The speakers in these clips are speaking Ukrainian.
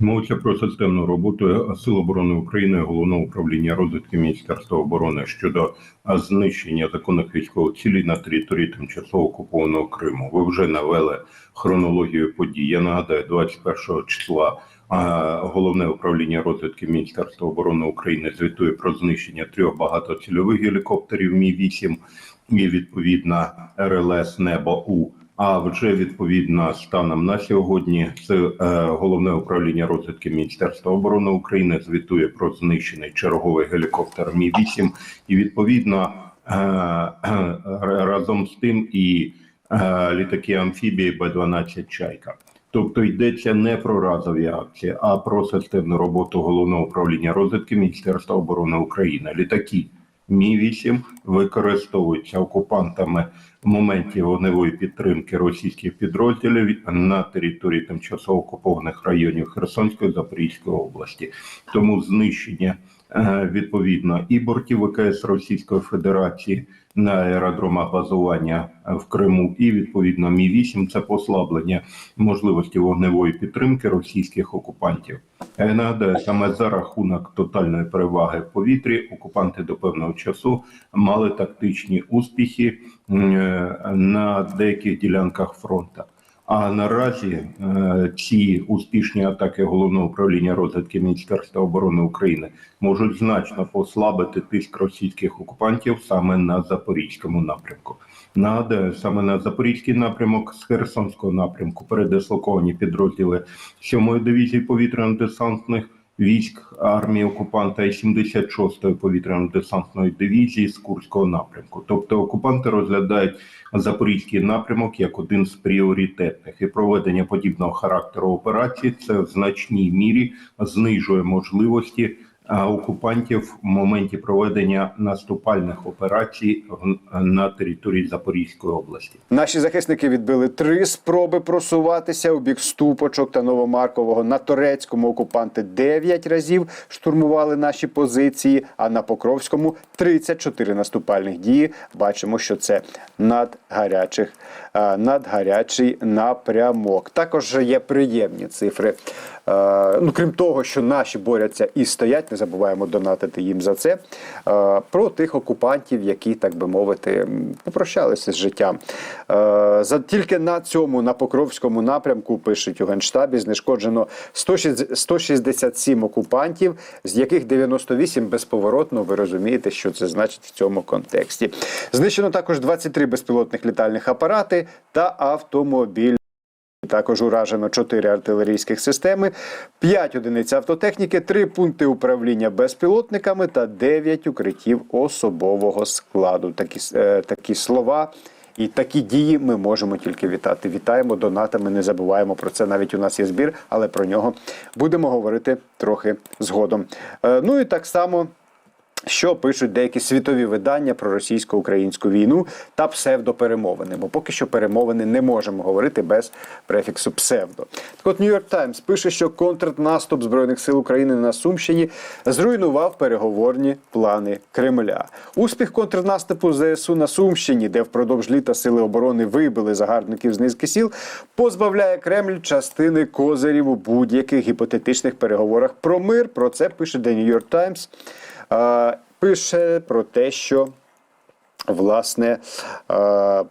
Мовиться про системну роботу Сил оборони України, головного управління розвідки Міністерства оборони щодо знищення законних військових цілей на території тимчасово окупованого Криму. Ви вже навели хронологію подій. Я нагадаю, 21 числа головне управління розвідки Міністерства оборони України звітує про знищення трьох багатоцільових гелікоптерів Мі 8 і відповідно РЛС Небо У. А вже відповідно станом на сьогодні це е, головне управління розвідки Міністерства оборони України звітує про знищений черговий гелікоптер Мі 8 і відповідно е, е, разом з тим і літаки амфібії Б-12 Чайка. Тобто йдеться не про разові акції, а про системну роботу головного управління розвідки Міністерства оборони України. Літаки Мі 8 використовуються окупантами в моменті вогневої підтримки російських підрозділів на території тимчасово окупованих районів Херсонської Запорізької області. Тому знищення відповідно і бортів ВКС Російської Федерації на аеродромах базування в Криму, і відповідно Мі 8 це послаблення можливості вогневої підтримки російських окупантів. Я нагадаю, саме за рахунок тотальної переваги в повітрі окупанти до певного часу мали тактичні успіхи е, на деяких ділянках фронту. А наразі е, ці успішні атаки головного управління розвідки Міністерства оборони України можуть значно послабити тиск російських окупантів саме на запорізькому напрямку. Нагадаю, саме на запорізький напрямок з Херсонського напрямку передислоковані підрозділи 7-ї дивізії повітряно-десантних військ армії окупанта і 76-ї повітряно-десантної дивізії з Курського напрямку. Тобто окупанти розглядають запорізький напрямок як один з пріоритетних, і проведення подібного характеру операції це в значній мірі знижує можливості окупантів в моменті проведення наступальних операцій на території Запорізької області. Наші захисники відбили три спроби просуватися у бік Ступочок та Новомаркового. На турецькому окупанти 9 разів штурмували наші позиції, а на Покровському 34 наступальних дії. Бачимо, що це надгарячих, надгарячий напрямок. Також є приємні цифри. Ну, крім того, що наші борються і стоять, забуваємо донатити їм за це. е, Про тих окупантів, які, так би мовити, попрощалися з життям. Е, За тільки на цьому, на Покровському напрямку, пишуть у Генштабі, знешкоджено 160 167 окупантів, з яких 98 безповоротно. Ви розумієте, що це значить в цьому контексті. Знищено також 23 безпілотних літальних апарати та автомобіль. Також уражено 4 артилерійських системи, 5 одиниць автотехніки, 3 пункти управління безпілотниками та 9 укриттів особового складу. Такі, е, такі слова і такі дії ми можемо тільки вітати. Вітаємо донатами, не забуваємо про це. Навіть у нас є збір, але про нього будемо говорити трохи згодом. Е, ну і так само. Що пишуть деякі світові видання про російсько-українську війну та псевдоперемовини? Бо поки що перемовини не можемо говорити без префіксу псевдо. Так от York Times пише, що контрнаступ Збройних сил України на Сумщині зруйнував переговорні плани Кремля. Успіх контрнаступу ЗСУ на Сумщині, де впродовж літа сили оборони вибили загарбників з низки сіл, позбавляє Кремль частини козирів у будь-яких гіпотетичних переговорах про мир. Про це пише The New York Times. Пише про те, що власне е,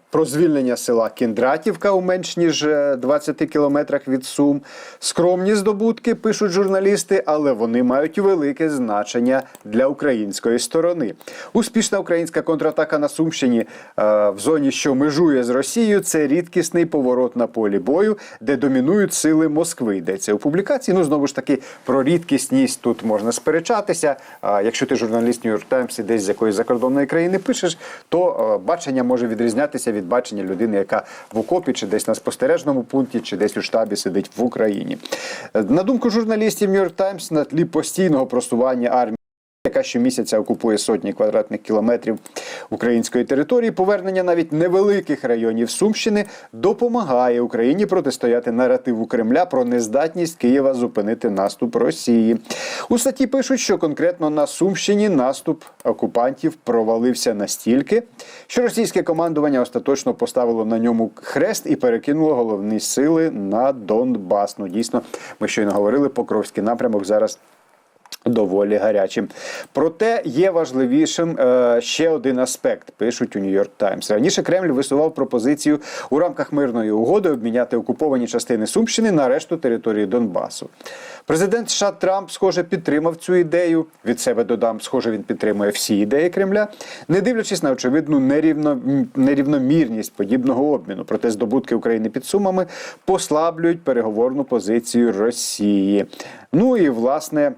про звільнення села Кіндратівка у менш ніж е, 20 кілометрах від Сум. Скромні здобутки пишуть журналісти, але вони мають велике значення для української сторони. Успішна українська контратака на Сумщині е, в зоні, що межує з Росією, це рідкісний поворот на полі бою, де домінують сили Москви. Йдеться у публікації. Ну знову ж таки про рідкісність тут можна сперечатися. Якщо ти журналіст New York Times і десь з якоїсь закордонної країни пишеш, то е, бачення може відрізнятися від бачення людини, яка в окопі чи десь на спостережному пункті, чи десь у штабі сидить в Україні. Е, На думку журналістів New York Times, на тлі постійного просування армії. Яка щомісяця окупує сотні квадратних кілометрів української території, повернення навіть невеликих районів Сумщини допомагає Україні протистояти наративу Кремля про нездатність Києва зупинити наступ Росії. У статті пишуть, що конкретно на Сумщині наступ окупантів провалився настільки, що російське командування остаточно поставило на ньому хрест і перекинуло головні сили на Донбас. Ну дійсно, ми щойно говорили, Покровський напрямок зараз доволі гарячим. Проте є важливішим е, ще один аспект, пишуть у Нью-Йорк Таймс. Раніше Кремль висував пропозицію у рамках мирної угоди обміняти окуповані частини Сумщини на решту території Донбасу. Президент США Трамп, схоже, підтримав цю ідею. Від себе додам, схоже, він підтримує всі ідеї Кремля, не дивлячись на очевидну нерівно, нерівномірність подібного обміну. Проте здобутки України під сумами послаблюють переговорну позицію Росії. Ну і власне.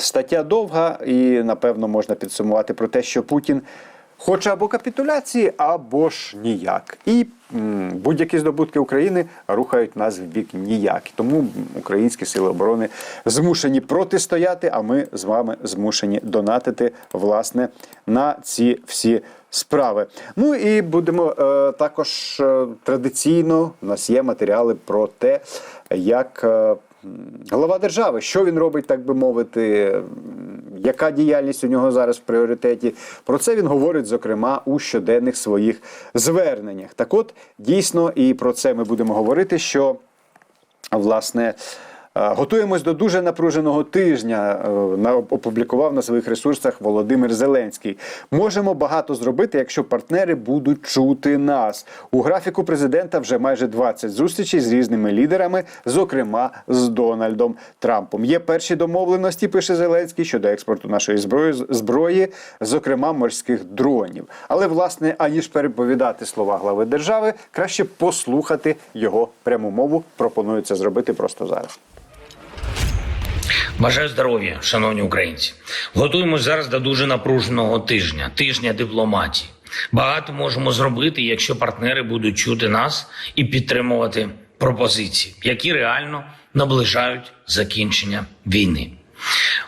Стаття довга, і напевно можна підсумувати про те, що Путін хоче або капітуляції, або ж ніяк. І будь-які здобутки України рухають нас в бік ніяк. Тому українські сили оборони змушені протистояти, а ми з вами змушені донатити власне на ці всі справи. Ну і будемо е, також е, традиційно у нас є матеріали про те, як. е, Глава держави, що він робить, так би мовити, яка діяльність у нього зараз в пріоритеті. Про це він говорить, зокрема, у щоденних своїх зверненнях. Так от, дійсно, і про це ми будемо говорити, що власне. Готуємось до дуже напруженого тижня. е, на- Опублікував на своїх ресурсах Володимир Зеленський. Можемо багато зробити, якщо партнери будуть чути нас. У графіку президента вже майже 20 зустрічей з різними лідерами, зокрема з Дональдом Трампом. Є перші домовленості, пише Зеленський, щодо експорту нашої зброї, зброї, зокрема морських дронів. Але власне, аніж переповідати слова глави держави, краще послухати його пряму мову. Пропоную це зробити просто зараз. Бажаю здоров'я, шановні українці. Готуємось зараз до дуже напруженого тижня, тижня дипломатії. Багато можемо зробити, якщо партнери будуть чути нас і підтримувати пропозиції, які реально наближають закінчення війни.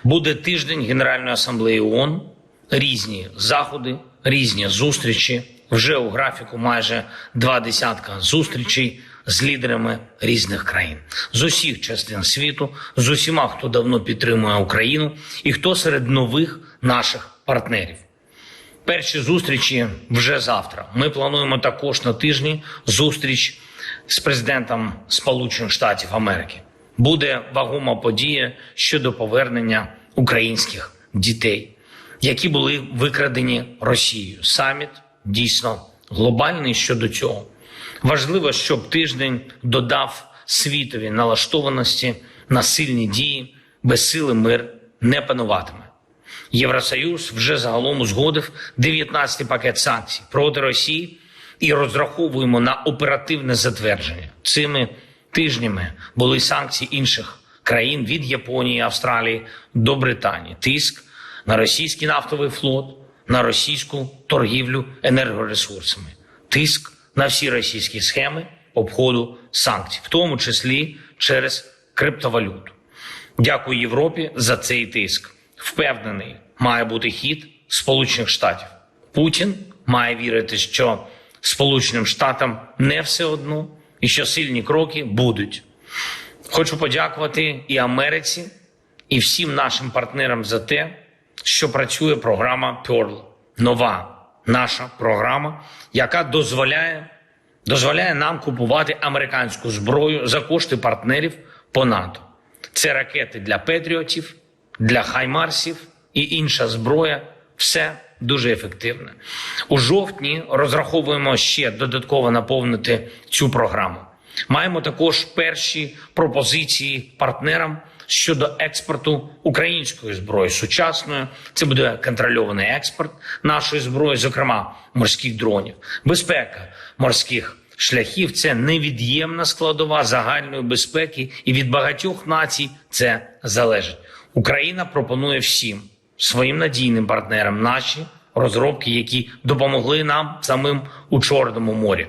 Буде тиждень Генеральної асамблеї ООН, різні заходи, різні зустрічі. Вже у графіку майже два десятка зустрічей з лідерами різних країн з усіх частин світу, з усіма, хто давно підтримує Україну, і хто серед нових наших партнерів. Перші зустрічі вже завтра. Ми плануємо також на тижні зустріч з президентом Сполучених Штатів Америки. Буде вагома подія щодо повернення українських дітей, які були викрадені Росією. Саміт дійсно глобальний щодо цього. Важливо, щоб тиждень додав світові налаштованості на сильні дії, без сили мир не пануватиме. Євросоюз вже загалом узгодив 19 пакет санкцій проти Росії і розраховуємо на оперативне затвердження. Цими тижнями були санкції інших країн від Японії, Австралії до Британії. Тиск на російський нафтовий флот, на російську торгівлю енергоресурсами, тиск на всі російські схеми обходу санкцій, в тому числі через криптовалюту. Дякую Європі за цей тиск. Впевнений, має бути хід Сполучених Штатів. Путін має вірити, що Сполученим Штатам не все одно і що сильні кроки будуть. Хочу подякувати і Америці, і всім нашим партнерам за те, що працює програма Pearl. Нова наша програма, яка дозволяє, дозволяє нам купувати американську зброю за кошти партнерів по НАТО. Це ракети для Петріотів, для Хаймарсів і інша зброя. Все дуже ефективне. У жовтні розраховуємо ще додатково наповнити цю програму. Маємо також перші пропозиції партнерам щодо експорту української зброї сучасної. Це буде контрольований експорт нашої зброї, зокрема морських дронів, безпека морських шляхів це невід'ємна складова загальної безпеки, і від багатьох націй це залежить. Україна пропонує всім своїм надійним партнерам наші розробки, які допомогли нам самим у Чорному морі.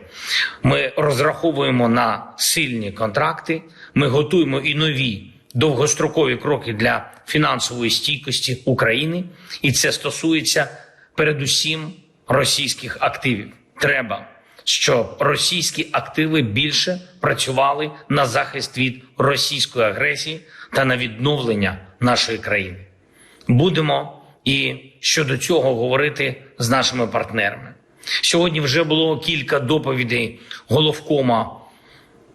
Ми розраховуємо на сильні контракти. Ми готуємо і нові довгострокові кроки для фінансової стійкості України, і це стосується передусім російських активів. Треба, щоб російські активи більше працювали на захист від російської агресії та на відновлення нашої країни. Будемо і щодо цього говорити з нашими партнерами. Сьогодні вже було кілька доповідей головкома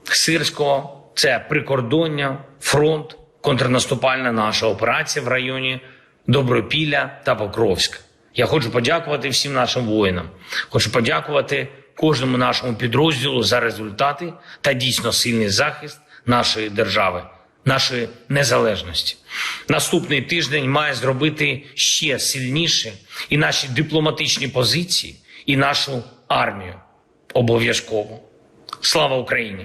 Сирського. Це прикордоння, фронт, контрнаступальна наша операція в районі Добропілля та Покровська. Я хочу подякувати всім нашим воїнам. Хочу подякувати кожному нашому підрозділу за результати та дійсно сильний захист нашої держави, нашої незалежності. Наступний тиждень має зробити ще сильніше і наші дипломатичні позиції, і нашу армію. Обов'язково. Слава Україні!